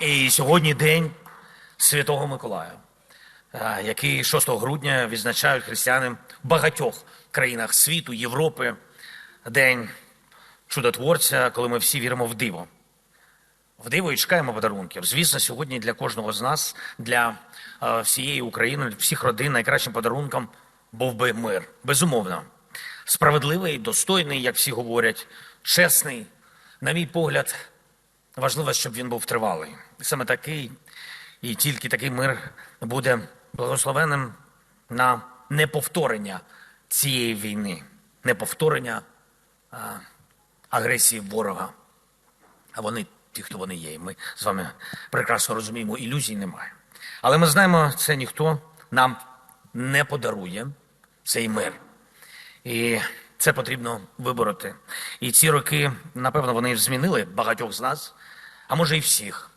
І сьогодні день Святого Миколая, який 6 грудня відзначають християни в багатьох країнах світу, Європи. День чудотворця, коли ми всі віримо в диво. В диво і чекаємо подарунків. Звісно, сьогодні для кожного з нас, для всієї України, всіх родин найкращим подарунком був би мир. Безумовно. Справедливий, достойний, як всі говорять, чесний. На мій погляд, важливо, щоб він був тривалий. Саме такий і тільки такий мир буде благословенним на неповторення цієї війни, неповторення а, агресії ворога. А вони ті, хто вони є. І ми з вами прекрасно розуміємо, ілюзій немає. Але ми знаємо, це ніхто нам не подарує цей мир. І це потрібно вибороти. І ці роки, напевно, вони змінили багатьох з нас, а може і всіх.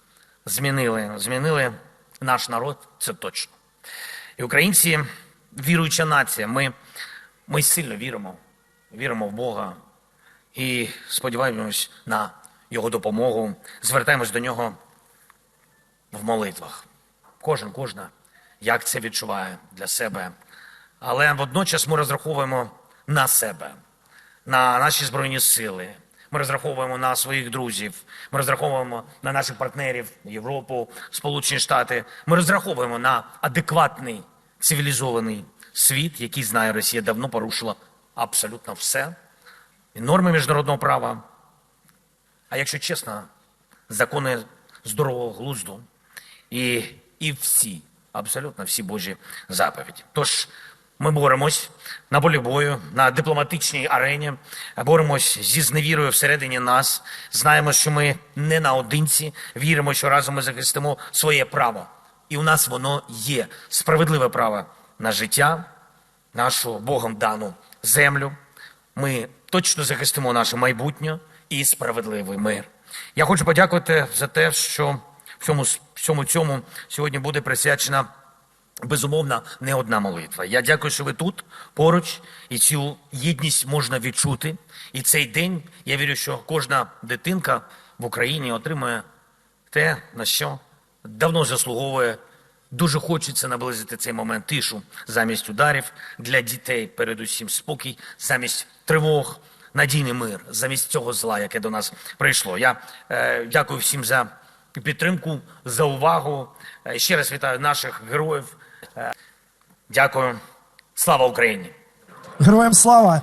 Змінили, змінили наш народ, це точно. І українці, віруюча нація, ми, ми сильно віримо, віримо в Бога і сподіваємось на Його допомогу, звертаємось до нього в молитвах. Кожен, кожна, як це відчуває для себе. Але водночас ми розраховуємо на себе, на наші збройні сили. Ми розраховуємо на своїх друзів, ми розраховуємо на наших партнерів, Європу, Сполучені Штати. Ми розраховуємо на адекватний цивілізований світ, який знає, Росія давно порушила абсолютно все. І норми міжнародного права. А якщо чесно, закони здорового глузду і, і всі, абсолютно всі Божі заповіді. Тож ми боремось на полі бою, на дипломатичній арені, боремось зі зневірою всередині нас. Знаємо, що ми не наодинці, віримо, що разом ми захистимо своє право. І у нас воно є справедливе право на життя, нашу Богом дану землю. Ми точно захистимо наше майбутнє і справедливий мир. Я хочу подякувати за те, що всьому, всьому цьому сьогодні буде присвячена безумовно не одна молитва. Я дякую, що ви тут поруч, і цю єдність можна відчути. І цей день я вірю, що кожна дитинка в Україні отримує те, на що давно заслуговує. Дуже хочеться наблизити цей момент тишу замість ударів для дітей, передусім спокій, замість тривог, надійний мир, замість цього зла, яке до нас прийшло. Я е, дякую всім за підтримку, за увагу. Е, ще раз вітаю наших героїв. Е, дякую. Слава Україні! Героям слава!